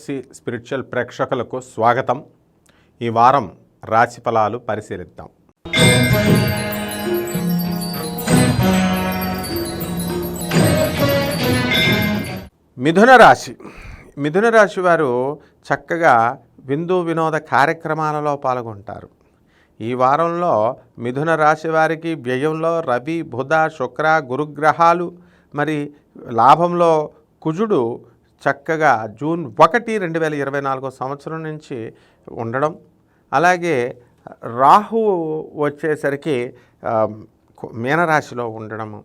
PFC spiritual ప్రేక్షకులకు స్వాగతం. ఈ వారం రాశి ఫలాలు పరిశీలిద్దాం. మిథున రాశి. మిథున రాశి వారు చక్కగా విందు వినోద కార్యక్రమాలలో పాల్గొంటారు. ఈ వారంలో మిథున రాశి వారికి వ్యయంలో రవి బుధ శుక్ర గురుగ్రహాలు మరి లాభంలో కుజుడు చక్కగా జూన్ ఒకటి రెండు వేల ఇరవై నాలుగో సంవత్సరం నుంచి ఉండడం. అలాగే రాహు వచ్చేసరికి మీనరాశిలో ఉండడము.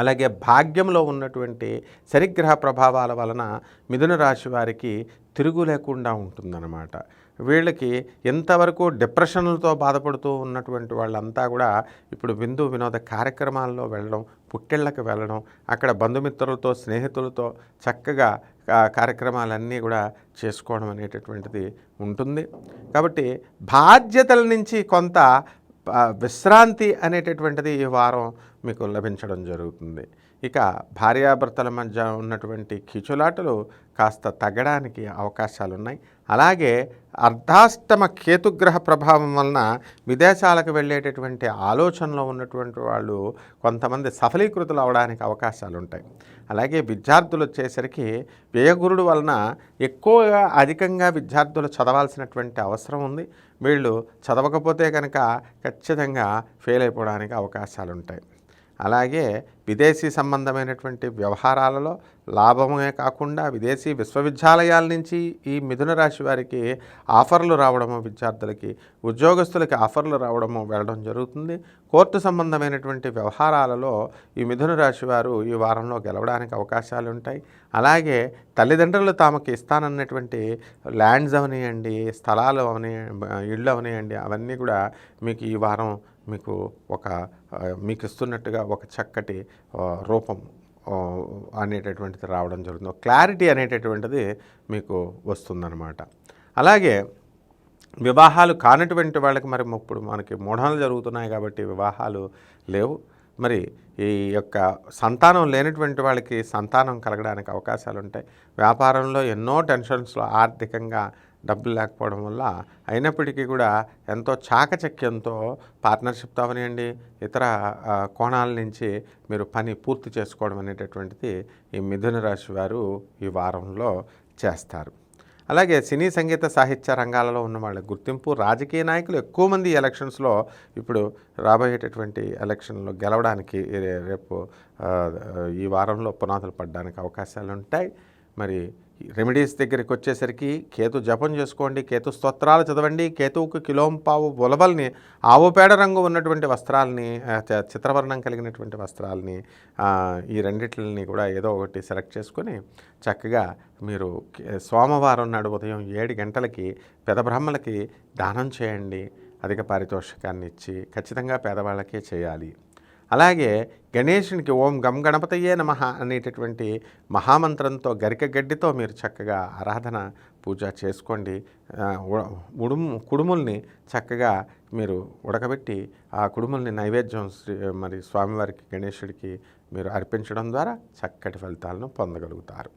అలాగే భాగ్యంలో ఉన్నటువంటి శనిగ్రహ ప్రభావాల వలన మిథున రాశి వారికి తిరుగు లేకుండా ఉంటుందన్నమాట. వీళ్ళకి ఎంతవరకు డిప్రెషన్లతో బాధపడుతూ ఉన్నటువంటి వాళ్ళంతా కూడా ఇప్పుడు విందు వినోద కార్యక్రమాల్లో వెళ్ళడం పుట్టిళ్ళకి వెళ్ళడం అక్కడ బంధుమిత్రులతో స్నేహితులతో చక్కగా కార్యక్రమాలన్నీ కూడా చేసుకోవడం అనేటటువంటిది ఉంటుంది. కాబట్టి బాధ్యతల నుంచి కొంత విశ్రాంతి అనేటటువంటిది ఈ వారం మీకు లభించడం జరుగుతుంది. ఇక భార్యాభర్తల మధ్య ఉన్నటువంటి కిచులాటలు కాస్త తగ్గడానికి అవకాశాలు ఉన్నాయి అలాగే అర్ధాష్టమ కేతుగ్రహ ప్రభావం వలన విదేశాలకు వెళ్ళేటటువంటి ఆలోచనలో ఉన్నటువంటి వాళ్ళు కొంతమంది సఫలీకృతులు అవడానికి అవకాశాలు ఉంటాయి అలాగే విద్యార్థులు వచ్చేసరికి వ్యయగురుడు వలన ఎక్కువగా అధికంగా విద్యార్థులు చదవాల్సినటువంటి అవసరం ఉంది. వీళ్ళు చదవకపోతే కనుక ఖచ్చితంగా ఫెయిల్ అయిపోవడానికి అవకాశాలు ఉంటాయి అలాగే విదేశీ సంబంధమైనటువంటి వ్యవహారాలలో లాభమే కాకుండా విదేశీ విశ్వవిద్యాలయాల నుంచి ఈ మిథున రాశి వారికి ఆఫర్లు రావడము విద్యార్థులకి ఉద్యోగస్తులకి ఆఫర్లు రావడము వెళ్ళడం జరుగుతుంది. కోర్టు సంబంధమైనటువంటి వ్యవహారాలలో ఈ మిథున రాశి వారు ఈ వారంలో గెలవడానికి అవకాశాలు ఉంటాయి. అలాగే తల్లిదండ్రులు తమకి ఇస్తానన్నటువంటి ల్యాండ్స్ అవనియండి స్థలాలు అవని ఇళ్ళు అవనియండి అవన్నీ కూడా మీకు ఈ వారం మీకు ఒక మీకు ఇస్తున్నట్టుగా ఒక చక్కటి రూపం అనేటటువంటిది రావడం జరుగుతుంది. క్లారిటీ అనేటటువంటిది మీకు వస్తుందన్నమాట. అలాగే వివాహాలు కానటువంటి వాళ్ళకి మరి ఇప్పుడు మనకి మూఢాలు జరుగుతున్నాయి కాబట్టి వివాహాలు లేవు. మరి ఈ యొక్క సంతానం లేనటువంటి వాళ్ళకి సంతానం కలగడానికి అవకాశాలు ఉంటాయి వ్యాపారంలో ఎన్నో టెన్షన్స్లో ఆర్థికంగా డబ్బులు లేకపోవడం వల్ల అయినప్పటికీ కూడా ఎంతో చాకచక్యంతో పార్ట్నర్షిప్తో అవనియండి ఇతర కోణాల నుంచి మీరు పని పూర్తి చేసుకోవడం అనేటటువంటిది ఈ మిథున రాశి వారు ఈ వారంలో చేస్తారు. అలాగే సినీ సంగీత సాహిత్య రంగాలలో ఉన్న వాళ్ళ గుర్తింపు రాజకీయ నాయకులు ఎక్కువ మంది ఎలక్షన్స్లో ఇప్పుడు రాబోయేటటువంటి ఎలక్షన్లో గెలవడానికి రేపు ఈ వారంలో పునాదులు పడడానికి అవకాశాలు ఉంటాయి మరి రెమెడీస్ దగ్గరికి వచ్చేసరికి కేతు జపం చేసుకోండి కేతు స్తోత్రాలు చదవండి కేతువుకు కిలోంపావు ఉలవల్ని ఆవుపేడ రంగు ఉన్నటువంటి వస్త్రాలని చిత్రవర్ణం కలిగినటువంటి వస్త్రాలని ఈ రెండిట్లని కూడా ఏదో ఒకటి సెలెక్ట్ చేసుకొని చక్కగా మీరు సోమవారం నాడు ఉదయం ఏడు గంటలకి పెదబ్రహ్మలకి దానం చేయండి. అధిక పారితోషికాన్ని ఇచ్చి ఖచ్చితంగా పేదవాళ్ళకే చేయాలి. అలాగే గణేషునికి ఓం గం గణపతయే నమ అనేటటువంటి మహామంత్రంతో గరిక గడ్డితో మీరు చక్కగా ఆరాధన పూజ చేసుకోండి. ఉడుము కుడుముల్ని చక్కగా మీరు ఉడకబెట్టి ఆ కుడుముల్ని నైవేద్యం శ్రీ- మరి స్వామివారికి గణేశుడికి మీరు అర్పించడం ద్వారా చక్కటి ఫలితాలను పొందగలుగుతారు.